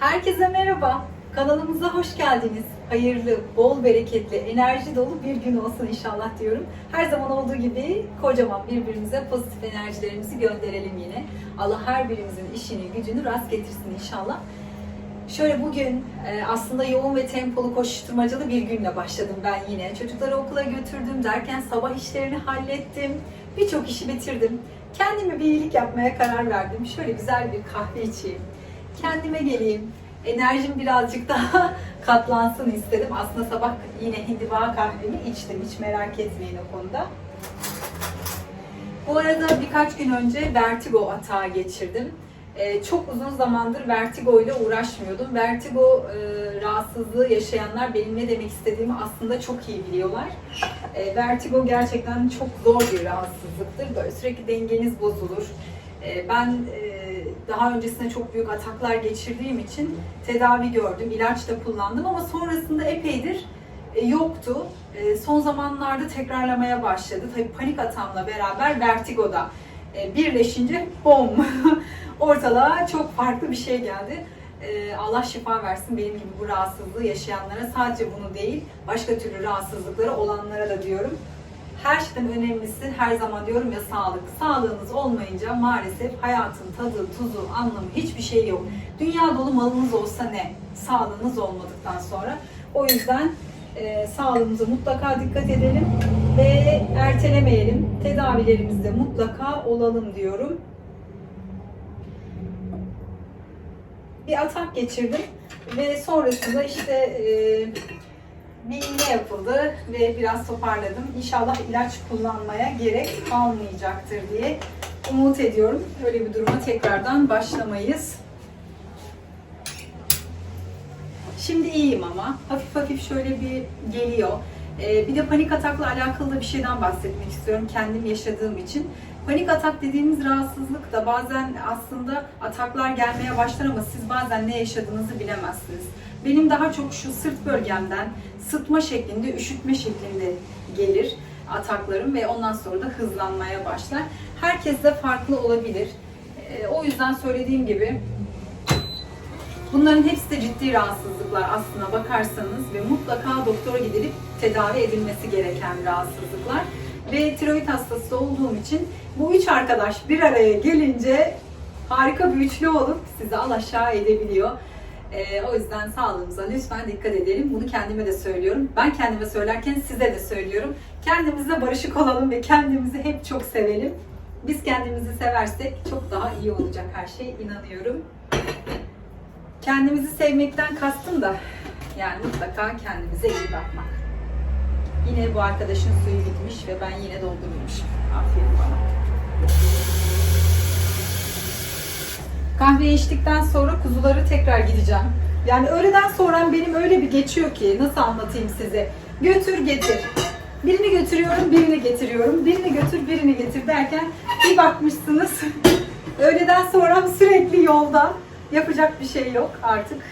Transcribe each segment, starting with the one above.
Herkese merhaba. Kanalımıza hoş geldiniz. Hayırlı, bol bereketli, enerji dolu bir gün olsun inşallah diyorum. Her zaman olduğu gibi kocaman birbirimize pozitif enerjilerimizi gönderelim yine. Allah her birimizin işini, gücünü rast getirsin inşallah. Şöyle bugün e, aslında yoğun ve tempolu koşuşturmacalı bir günle başladım ben yine. Çocukları okula götürdüm derken sabah işlerini hallettim. Birçok işi bitirdim. Kendime bir iyilik yapmaya karar verdim. Şöyle güzel bir kahve içeyim. Kendime geleyim. Enerjim birazcık daha katlansın istedim. Aslında sabah yine hindiba kahvemi içtim. Hiç merak etmeyin o konuda. Bu arada birkaç gün önce vertigo atağı geçirdim. Ee, çok uzun zamandır vertigo ile uğraşmıyordum. Vertigo e, rahatsızlığı yaşayanlar benim ne demek istediğimi aslında çok iyi biliyorlar. E, vertigo gerçekten çok zor bir rahatsızlıktır. Böyle sürekli dengeniz bozulur. E, ben e, daha öncesinde çok büyük ataklar geçirdiğim için tedavi gördüm, ilaç da kullandım ama sonrasında epeydir e, yoktu. E, son zamanlarda tekrarlamaya başladı. Tabii panik atağımla beraber vertigoda birleşince bom ortalığa çok farklı bir şey geldi. Allah şifa versin benim gibi bu rahatsızlığı yaşayanlara sadece bunu değil başka türlü rahatsızlıkları olanlara da diyorum. Her şeyden önemlisi her zaman diyorum ya sağlık. Sağlığınız olmayınca maalesef hayatın tadı, tuzu, anlamı hiçbir şey yok. Dünya dolu malınız olsa ne? Sağlığınız olmadıktan sonra. O yüzden e, sağlığımıza mutlaka dikkat edelim ve ertelemeyelim. Tedavilerimizde mutlaka olalım diyorum. Bir atak geçirdim ve sonrasında işte e, bir iğne yapıldı ve biraz toparladım. İnşallah ilaç kullanmaya gerek kalmayacaktır diye umut ediyorum. Öyle bir duruma tekrardan başlamayız. Şimdi iyiyim ama. Hafif hafif şöyle bir geliyor. Ee, bir de panik atakla alakalı da bir şeyden bahsetmek istiyorum kendim yaşadığım için. Panik atak dediğimiz rahatsızlık da bazen aslında ataklar gelmeye başlar ama siz bazen ne yaşadığınızı bilemezsiniz. Benim daha çok şu sırt bölgemden sıtma şeklinde, üşütme şeklinde gelir ataklarım ve ondan sonra da hızlanmaya başlar. Herkes de farklı olabilir. Ee, o yüzden söylediğim gibi Bunların hepsi de ciddi rahatsızlıklar aslına bakarsanız ve mutlaka doktora gidilip tedavi edilmesi gereken rahatsızlıklar. Ve tiroid hastası olduğum için bu üç arkadaş bir araya gelince harika bir üçlü olup sizi al aşağı edebiliyor. Ee, o yüzden sağlığımıza lütfen dikkat edelim. Bunu kendime de söylüyorum. Ben kendime söylerken size de söylüyorum. Kendimizle barışık olalım ve kendimizi hep çok sevelim. Biz kendimizi seversek çok daha iyi olacak her şey inanıyorum. Kendimizi sevmekten kastım da yani mutlaka kendimize iyi bakmak. Yine bu arkadaşın suyu bitmiş ve ben yine doldurmuşum. Aferin bana. Kahve içtikten sonra kuzuları tekrar gideceğim. Yani öğleden sonra benim öyle bir geçiyor ki nasıl anlatayım size. Götür getir. Birini götürüyorum, birini getiriyorum. Birini götür, birini getir derken bir bakmışsınız. öğleden sonra sürekli yolda. Yapacak bir şey yok artık.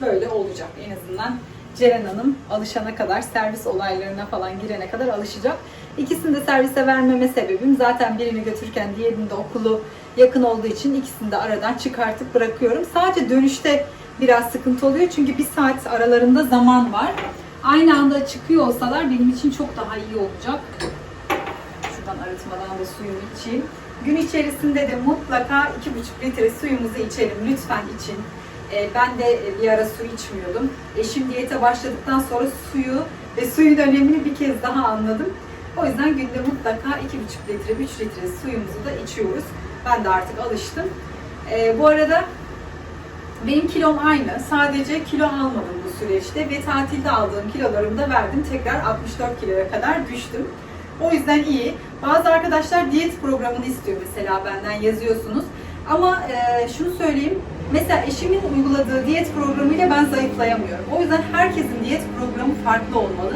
Böyle olacak en azından. Ceren Hanım alışana kadar, servis olaylarına falan girene kadar alışacak. İkisini de servise vermeme sebebim zaten birini götürürken diğerinin de okulu yakın olduğu için ikisini de aradan çıkartıp bırakıyorum. Sadece dönüşte biraz sıkıntı oluyor çünkü bir saat aralarında zaman var. Aynı anda çıkıyor olsalar benim için çok daha iyi olacak. Şuradan arıtmadan da suyumu içeyim. Gün içerisinde de mutlaka 2,5 litre suyumuzu içelim. Lütfen için. Ee, ben de bir ara su içmiyordum. Eşim diyete başladıktan sonra suyu ve suyun önemini bir kez daha anladım. O yüzden günde mutlaka 2,5 litre, 3 litre suyumuzu da içiyoruz. Ben de artık alıştım. Ee, bu arada benim kilom aynı. Sadece kilo almadım bu süreçte ve tatilde aldığım kilolarımı da verdim. Tekrar 64 kiloya kadar düştüm. O yüzden iyi. Bazı arkadaşlar diyet programını istiyor mesela benden yazıyorsunuz. Ama e, şunu söyleyeyim. Mesela eşimin uyguladığı diyet programıyla ben zayıflayamıyorum. O yüzden herkesin diyet programı farklı olmalı.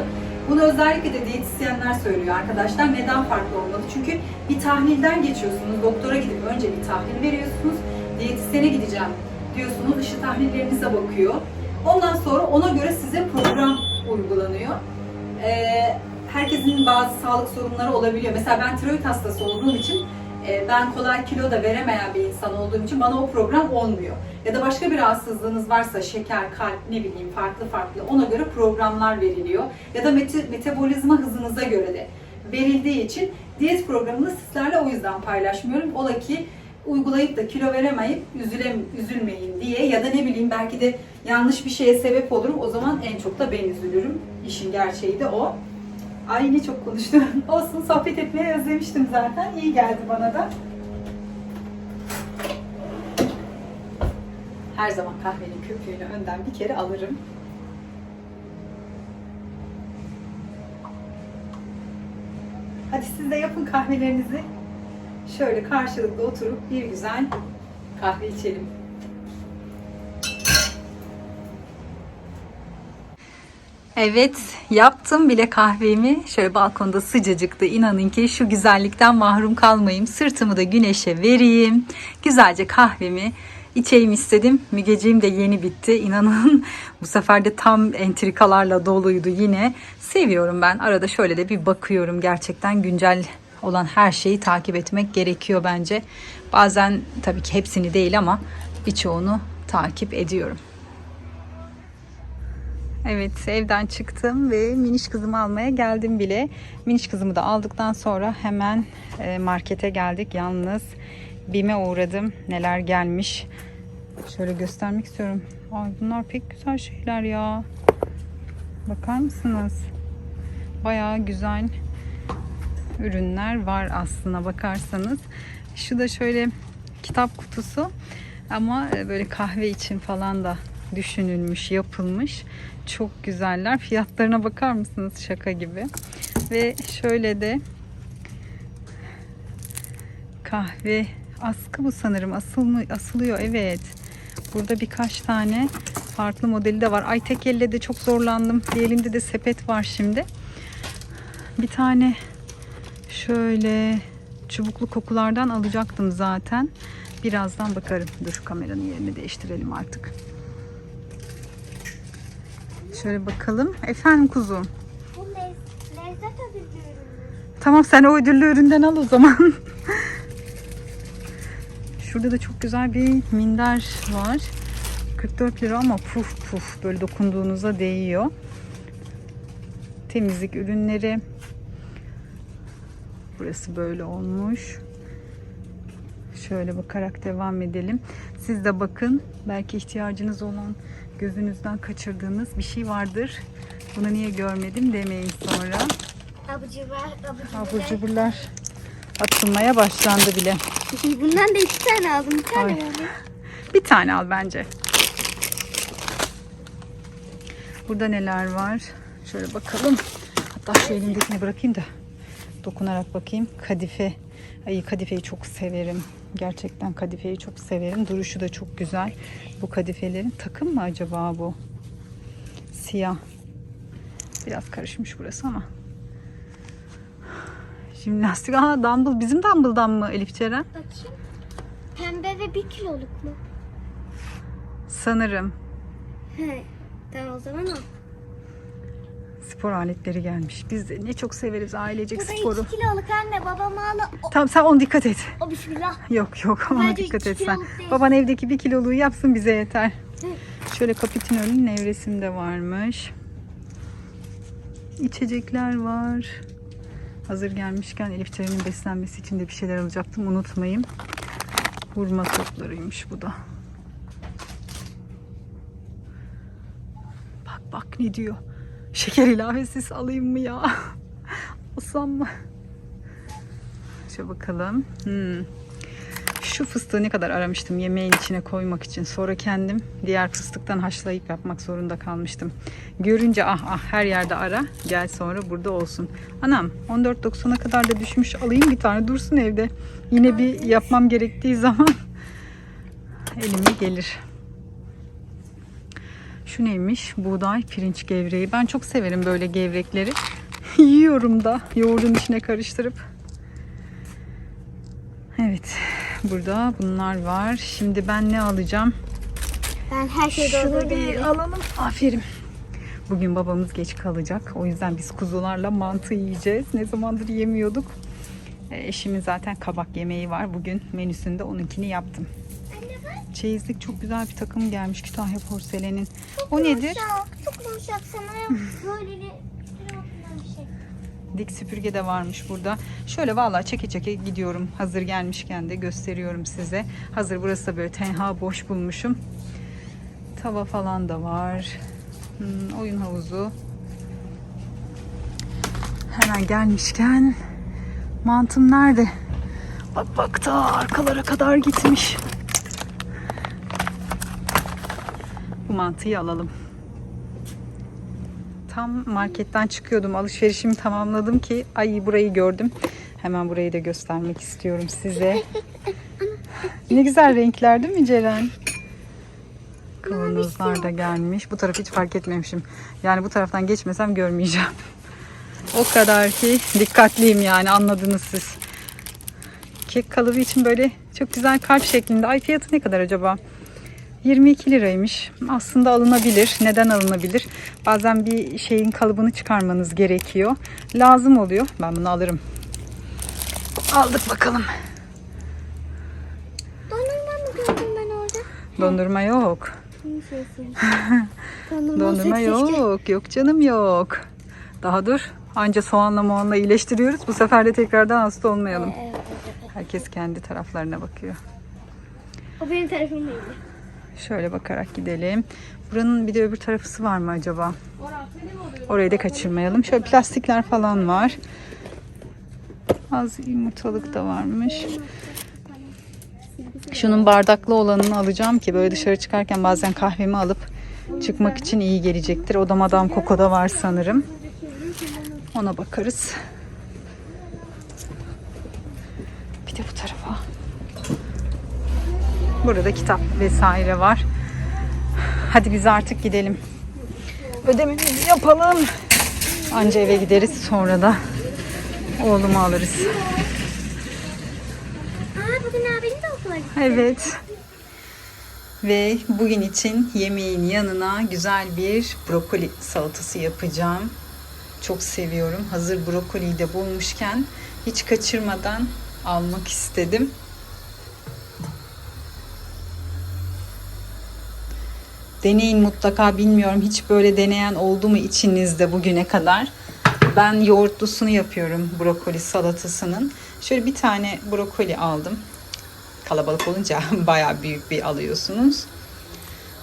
Bunu özellikle de diyetisyenler söylüyor arkadaşlar. Neden farklı olmalı? Çünkü bir tahlilden geçiyorsunuz. Doktora gidip önce bir tahlil veriyorsunuz. Diyetisyene gideceğim diyorsunuz. Dışı tahlillerinize bakıyor. Ondan sonra ona göre size program uygulanıyor. Ee, herkesin bazı sağlık sorunları olabiliyor. Mesela ben tiroid hastası olduğum için ben kolay kilo da veremeyen bir insan olduğum için bana o program olmuyor. Ya da başka bir rahatsızlığınız varsa şeker, kalp ne bileyim farklı farklı ona göre programlar veriliyor. Ya da metabolizma hızınıza göre de verildiği için diyet programını sizlerle o yüzden paylaşmıyorum. Ola ki uygulayıp da kilo veremeyip üzülem, üzülmeyin diye ya da ne bileyim belki de yanlış bir şeye sebep olurum. O zaman en çok da ben üzülürüm. İşin gerçeği de o. Ay ne çok konuştum. Olsun sohbet etmeyi özlemiştim zaten. İyi geldi bana da. Her zaman kahvenin köpüğünü önden bir kere alırım. Hadi siz de yapın kahvelerinizi. Şöyle karşılıklı oturup bir güzel kahve içelim. Evet, yaptım bile kahvemi. Şöyle balkonda sıcacıktı. İnanın ki şu güzellikten mahrum kalmayayım. Sırtımı da güneşe vereyim. Güzelce kahvemi içeyim istedim. Mügeciğim de yeni bitti. İnanın bu sefer de tam entrikalarla doluydu yine. Seviyorum ben. Arada şöyle de bir bakıyorum. Gerçekten güncel olan her şeyi takip etmek gerekiyor bence. Bazen tabii ki hepsini değil ama birçoğunu takip ediyorum. Evet evden çıktım ve miniş kızımı almaya geldim bile. Miniş kızımı da aldıktan sonra hemen e, markete geldik. Yalnız BİM'e uğradım. Neler gelmiş. Şöyle göstermek istiyorum. Ay bunlar pek güzel şeyler ya. Bakar mısınız? Bayağı güzel ürünler var aslına bakarsanız. Şu da şöyle kitap kutusu ama e, böyle kahve için falan da düşünülmüş, yapılmış. Çok güzeller. Fiyatlarına bakar mısınız? Şaka gibi. Ve şöyle de kahve askı bu sanırım. Asıl mı? Asılıyor evet. Burada birkaç tane farklı modeli de var. Ay tek elle de çok zorlandım. Bir elimde de sepet var şimdi. Bir tane şöyle çubuklu kokulardan alacaktım zaten. Birazdan bakarım. Dur kameranın yerini değiştirelim artık. Şöyle bakalım. Efendim kuzum. Bu lez- lezzet ödüllü ürünü. Tamam sen o ödüllü üründen al o zaman. Şurada da çok güzel bir minder var. 44 lira ama puf puf böyle dokunduğunuza değiyor. Temizlik ürünleri. Burası böyle olmuş. Şöyle bakarak devam edelim. Siz de bakın. Belki ihtiyacınız olan gözünüzden kaçırdığınız bir şey vardır. Bunu niye görmedim demeyin sonra. Abur cubur, abur Abur cubur. cuburlar atılmaya başlandı bile. Bundan da iki tane aldım. Bir tane Ay. Bir tane al bence. Burada neler var? Şöyle bakalım. Hatta şu elimdekini bırakayım da dokunarak bakayım. Kadife. Ay kadifeyi çok severim. Gerçekten kadifeyi çok severim. Duruşu da çok güzel. Bu kadifelerin takım mı acaba bu? Siyah. Biraz karışmış burası ama. Jimnastik. Aha dumbbell. Bizim dumbbell'dan mı Elif Ceren? Bakayım. Pembe ve bir kiloluk mu? Sanırım. He. Tamam o zaman o. Spor aletleri gelmiş. Biz de ne çok severiz ailecek Bu da sporu. iki kiloluk anne. Babam aldı. O, Tamam sen ona dikkat et. o bismillah. Yok yok ona Bence dikkat iki et sen. kiloluk değil. Baban evdeki bir kiloluğu yapsın bize yeter. Hı. Şöyle Cappuccino'nun nevresinde varmış. İçecekler var. Hazır gelmişken Elif Ceren'in beslenmesi için de bir şeyler alacaktım. Unutmayayım. Hurma toplarıymış bu da. Bak bak ne diyor. Şeker ilavesiz alayım mı ya? Alsam mı? Şöyle bakalım. Hmm. Şu fıstığı ne kadar aramıştım yemeğin içine koymak için. Sonra kendim diğer fıstıktan haşlayıp yapmak zorunda kalmıştım. Görünce ah ah her yerde ara. Gel sonra burada olsun. Anam 14.90'a kadar da düşmüş. Alayım bir tane dursun evde. Yine bir yapmam gerektiği zaman elime gelir. Şu neymiş? Buğday pirinç gevreği. Ben çok severim böyle gevrekleri. Yiyorum da yoğurdun içine karıştırıp. Evet. Burada bunlar var. Şimdi ben ne alacağım? Ben her şeyi Şunu bir alalım. Aferin. Bugün babamız geç kalacak. O yüzden biz kuzularla mantı yiyeceğiz. Ne zamandır yemiyorduk. E, Eşimin zaten kabak yemeği var. Bugün menüsünde onunkini yaptım. Çeyizlik çok güzel bir takım gelmiş Kütahya porselenin. O nedir? Çok yumuşak sanırım. Böyle bir şey. Dik süpürge de varmış burada. Şöyle vallahi çeke çeke gidiyorum. Hazır gelmişken de gösteriyorum size. Hazır burası da böyle tenha boş bulmuşum. Tava falan da var. Hmm, oyun havuzu. Hemen gelmişken mantım nerede? Bak bak ta arkalara kadar gitmiş. Bu mantıyı alalım. Tam marketten çıkıyordum. Alışverişimi tamamladım ki ay burayı gördüm. Hemen burayı da göstermek istiyorum size. Ne güzel renkler değil mi Ceren? Kavanozlar da gelmiş. Bu tarafı hiç fark etmemişim. Yani bu taraftan geçmesem görmeyeceğim. O kadar ki dikkatliyim yani anladınız siz. Kek kalıbı için böyle çok güzel kalp şeklinde. Ay fiyatı ne kadar acaba? 22 liraymış. Aslında alınabilir. Neden alınabilir? Bazen bir şeyin kalıbını çıkarmanız gerekiyor. Lazım oluyor. Ben bunu alırım. Aldık bakalım. Dondurma mı gördüm ben orada? Dondurma yok. Dondurma, yok. Yok canım yok. Daha dur. Anca soğanla moğanla iyileştiriyoruz. Bu sefer de tekrardan hasta olmayalım. Herkes kendi taraflarına bakıyor. O benim tarafım değil. Şöyle bakarak gidelim. Buranın bir de öbür tarafısı var mı acaba? Orayı da kaçırmayalım. Şöyle plastikler falan var. Az yumurtalık da varmış. Şunun bardaklı olanını alacağım ki böyle dışarı çıkarken bazen kahvemi alıp çıkmak için iyi gelecektir. O da Madame Coco'da var sanırım. Ona bakarız. Bir de bu tarafa. Burada kitap vesaire var. Hadi biz artık gidelim. Ödememizi yapalım. Anca eve gideriz sonra da oğlumu alırız. Aa bugün abinin de okula gitti. Evet. Ve bugün için yemeğin yanına güzel bir brokoli salatası yapacağım. Çok seviyorum. Hazır brokoliyi de bulmuşken hiç kaçırmadan almak istedim. Deneyin mutlaka bilmiyorum hiç böyle deneyen oldu mu içinizde bugüne kadar. Ben yoğurtlusunu yapıyorum brokoli salatasının. Şöyle bir tane brokoli aldım. Kalabalık olunca bayağı büyük bir alıyorsunuz.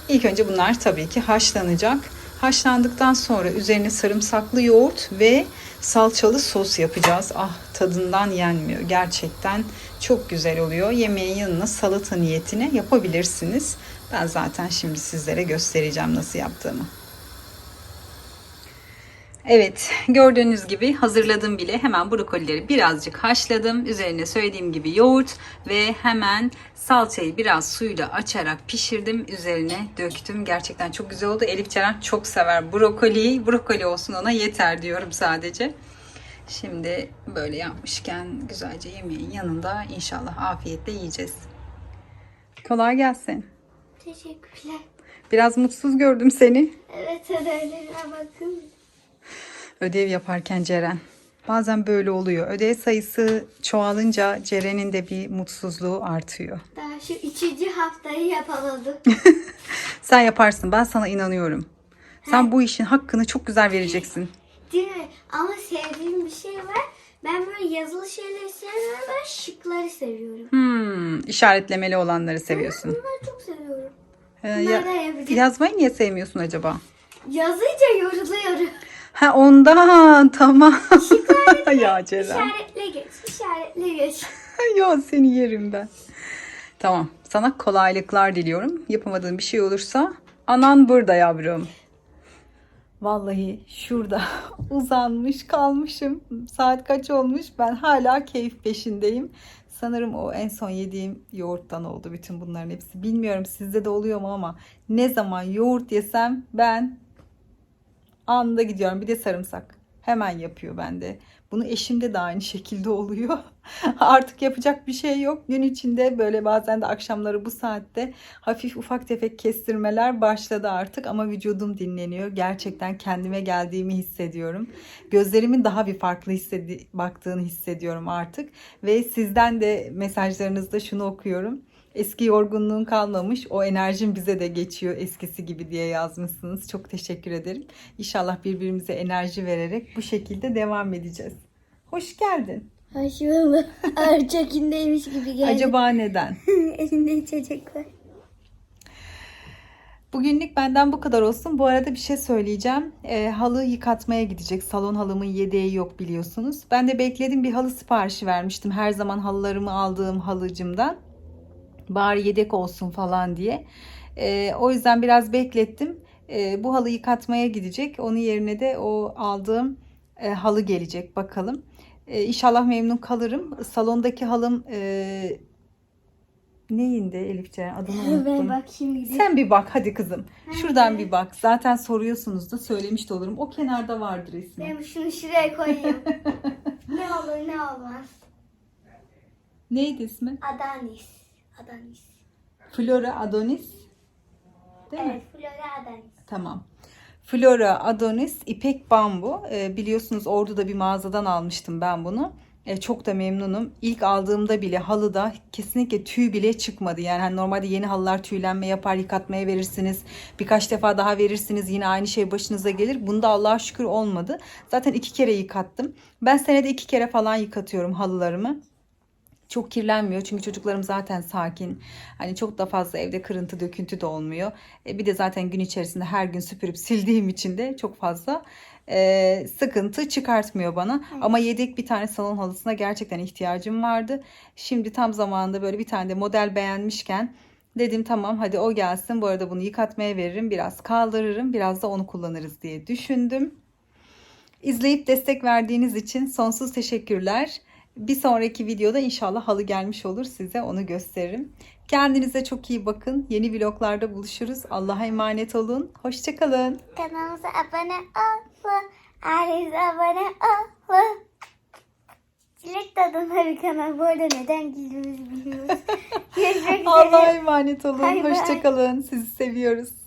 İlk önce bunlar tabii ki haşlanacak. Haşlandıktan sonra üzerine sarımsaklı yoğurt ve salçalı sos yapacağız. Ah tadından yenmiyor. Gerçekten çok güzel oluyor. Yemeğin yanına salata niyetine yapabilirsiniz. Ben zaten şimdi sizlere göstereceğim nasıl yaptığımı. Evet, gördüğünüz gibi hazırladım bile. Hemen brokolileri birazcık haşladım. Üzerine söylediğim gibi yoğurt ve hemen salçayı biraz suyla açarak pişirdim. Üzerine döktüm. Gerçekten çok güzel oldu. Elif Ceren çok sever brokoliyi. Brokoli olsun ona yeter diyorum sadece. Şimdi böyle yapmışken güzelce yemeğin yanında inşallah afiyetle yiyeceğiz. Kolay gelsin. Teşekkürler. Biraz mutsuz gördüm seni. Evet ödevlerine bakın. Ödev yaparken Ceren. Bazen böyle oluyor. Ödev sayısı çoğalınca Ceren'in de bir mutsuzluğu artıyor. Daha şu üçüncü haftayı yapamadım. Sen yaparsın. Ben sana inanıyorum. Sen bu işin hakkını çok güzel vereceksin. Değil mi? Ama sevdiğim bir şey var. Ben böyle yazılı şeyleri sevmiyorum. Ben şıkları seviyorum. Hmm, işaretlemeli olanları seviyorsun. Bunları çok seviyorum. Ee, Bunları ya- yapacağım. yazmayı niye sevmiyorsun acaba? Yazınca yoruluyorum. Ha ondan tamam. ya Ceren. İşaretle geç, işaretle geç. ya seni yerim ben. Tamam. Sana kolaylıklar diliyorum. Yapamadığın bir şey olursa anan burada yavrum. Vallahi şurada uzanmış kalmışım. Saat kaç olmuş? Ben hala keyif peşindeyim. Sanırım o en son yediğim yoğurttan oldu bütün bunların hepsi. Bilmiyorum sizde de oluyor mu ama ne zaman yoğurt yesem ben anda gidiyorum. Bir de sarımsak. Hemen yapıyor bende. Bunu eşimde de aynı şekilde oluyor. Artık yapacak bir şey yok. Gün içinde böyle bazen de akşamları bu saatte hafif ufak tefek kestirmeler başladı artık ama vücudum dinleniyor. Gerçekten kendime geldiğimi hissediyorum. Gözlerimin daha bir farklı hissedi baktığını hissediyorum artık ve sizden de mesajlarınızda şunu okuyorum. Eski yorgunluğun kalmamış. O enerjin bize de geçiyor eskisi gibi diye yazmışsınız. Çok teşekkür ederim. İnşallah birbirimize enerji vererek bu şekilde devam edeceğiz. Hoş geldin. Hoş bulduk. Erçekindeymiş gibi geldi. Acaba neden? Elinde içecek var. Bugünlük benden bu kadar olsun. Bu arada bir şey söyleyeceğim. Ee, halı yıkatmaya gidecek. Salon halımın yedeği yok biliyorsunuz. Ben de bekledim bir halı siparişi vermiştim. Her zaman halılarımı aldığım halıcımdan. Bari yedek olsun falan diye. Ee, o yüzden biraz beklettim. Ee, bu halı yıkatmaya gidecek. Onun yerine de o aldığım e, halı gelecek. Bakalım. Ee, inşallah memnun kalırım. Salondaki halım e, neyindi Elifciğim? Adını unuttum. Ben bakayım gideyim. Sen bir bak hadi kızım. Şuradan bir bak. Zaten soruyorsunuz da söylemiş de olurum. O kenarda vardır ismi. Ben şunu şuraya koyayım. ne olur ne olmaz. Neydi ismi? Adanis. Adanis. Flora Adonis. Değil mi? Evet, Flora Adanis. Tamam. Flora Adonis ipek bambu. Ee, biliyorsunuz Ordu'da bir mağazadan almıştım ben bunu. Ee, çok da memnunum. İlk aldığımda bile halıda kesinlikle tüy bile çıkmadı. Yani hani normalde yeni halılar tüylenme yapar, yıkatmaya verirsiniz. Birkaç defa daha verirsiniz yine aynı şey başınıza gelir. Bunda Allah'a şükür olmadı. Zaten iki kere yıkattım. Ben senede iki kere falan yıkatıyorum halılarımı. Çok kirlenmiyor çünkü çocuklarım zaten sakin. Hani çok da fazla evde kırıntı döküntü de olmuyor. E, bir de zaten gün içerisinde her gün süpürüp sildiğim için de çok fazla e, sıkıntı çıkartmıyor bana. Ama yedek bir tane salon halısına gerçekten ihtiyacım vardı. Şimdi tam zamanında böyle bir tane de model beğenmişken dedim tamam hadi o gelsin. Bu arada bunu yıkatmaya veririm. Biraz kaldırırım. Biraz da onu kullanırız diye düşündüm. İzleyip destek verdiğiniz için sonsuz teşekkürler. Bir sonraki videoda inşallah halı gelmiş olur size onu gösteririm. Kendinize çok iyi bakın. Yeni vloglarda buluşuruz. Allah'a emanet olun. Hoşçakalın. Kanalımıza abone olun. Ailemize abone olun. Çilek tadında bir kanal. Bu arada neden girdiğimizi bilmiyoruz. Allah'a emanet olun. Hoşçakalın. Sizi seviyoruz.